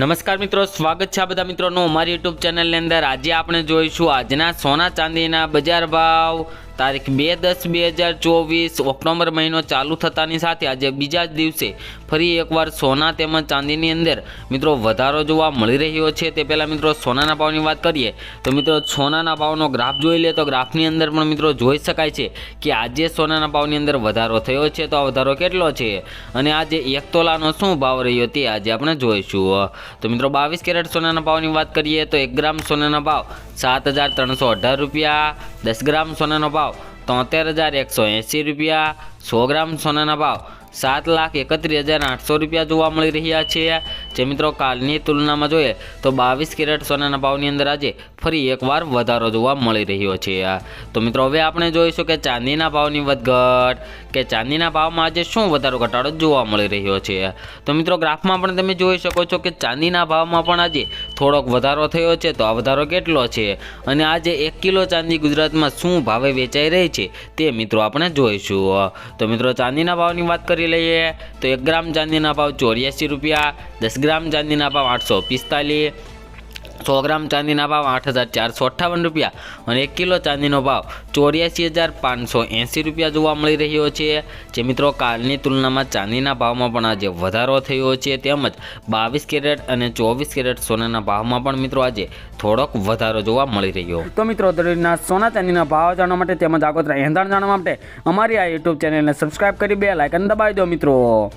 નમસ્કાર મિત્રો, સ્વાગત છે આ બધા મિત્રોનું અમારી યુટ્યુબ ચેનલની અંદર. આજે આપણે જોઈશું આજના સોના ચાંદીના બજાર ભાવ તારીખ બે દસ બે હજાર ચોવીસ ઓક્ટોબર મહિનો ચાલુ થતાની સાથે આજે બીજા જ દિવસે ફરી એકવાર સોના તેમજ ચાંદીની અંદર મિત્રો વધારો જોવા મળી રહ્યો છે. તે પહેલાં મિત્રો સોનાના ભાવની વાત કરીએ તો મિત્રો સોનાના ભાવનો ગ્રાફ જોઈ લે તો ગ્રાફની અંદર પણ મિત્રો જોઈ શકાય છે કે આજે સોનાના ભાવની અંદર વધારો થયો છે. તો આ વધારો કેટલો છે? અને આજે એક તોલાનો શું ભાવ રહ્યો તે આજે આપણે જોઈશું. તો મિત્રો બાવીસ કેરેટ સોનાના ભાવની વાત કરીએ તો એક ગ્રામ સોનાના ભાવ સાત હજાર ત્રણસો અઢાર રૂપિયા. દસ ગ્રામ સોનાનો ભાવ તોતેર હજાર એકસો એંસી રૂપિયા. સો ગ્રામ સોનાના ભાવ સાત લાખ એકત્રીસ હજાર આઠસો રૂપિયા જોવા મળી રહ્યા છે. જે મિત્રો કાલની તુલનામાં જોઈએ તો બાવીસ કેરેટ સોનાના ભાવની અંદર આજે ફરી એકવાર વધારો જોવા મળી રહ્યો છે. તો મિત્રો હવે આપણે જોઈશું કે ચાંદીના ભાવની વધઘટ કે ચાંદીના ભાવમાં આજે શું વધારો ઘટાડો જોવા મળી રહ્યો છે. તો મિત્રો ગ્રાફમાં પણ તમે જોઈ શકો છો કે ચાંદીના ભાવમાં પણ આજે થોડોક વધારો થયો છે તો આ વધારો કેટલો છે? અને આજે એક કિલો ચાંદી ગુજરાતમાં શું ભાવે વેચાઈ રહી છે તે મિત્રો આપણે જોઈશું. તો મિત્રો ચાંદીના ભાવની વાત કરી લઈએ તો એક ગ્રામ ચાંદીના ભાવ ચોર્યાસી રૂપિયા, દસ ગ્રામ ચાંદીના ભાવ આઠસો પિસ્તાલીસ સો ગ્રામ ચાંદીના ભાવ આઠ હજાર ચારસો અઠ્ઠાવન રૂપિયા અને એક કિલો ચાંદીનો ભાવ ચોર્યાસી હજાર પાંચસો એંસી રૂપિયા જોવા મળી રહ્યો છે. જે મિત્રો, કાલની તુલનામાં ચાંદીના ભાવમાં પણ આજે વધારો થયો છે. તેમજ બાવીસ કેરેટ અને ચોવીસ કેરેટ સોનાના ભાવમાં પણ મિત્રો આજે થોડોક વધારો જોવા મળી રહ્યો. તો મિત્રો દરરોજના સોના ચાંદીના ભાવ જાણવા માટે તેમજ આગોતરા એંધાણ જાણવા માટે અમારી આ યુટ્યુબ ચેનલને સબસ્ક્રાઈબ કરી, બે લાઇકન દબાવી દો મિત્રો.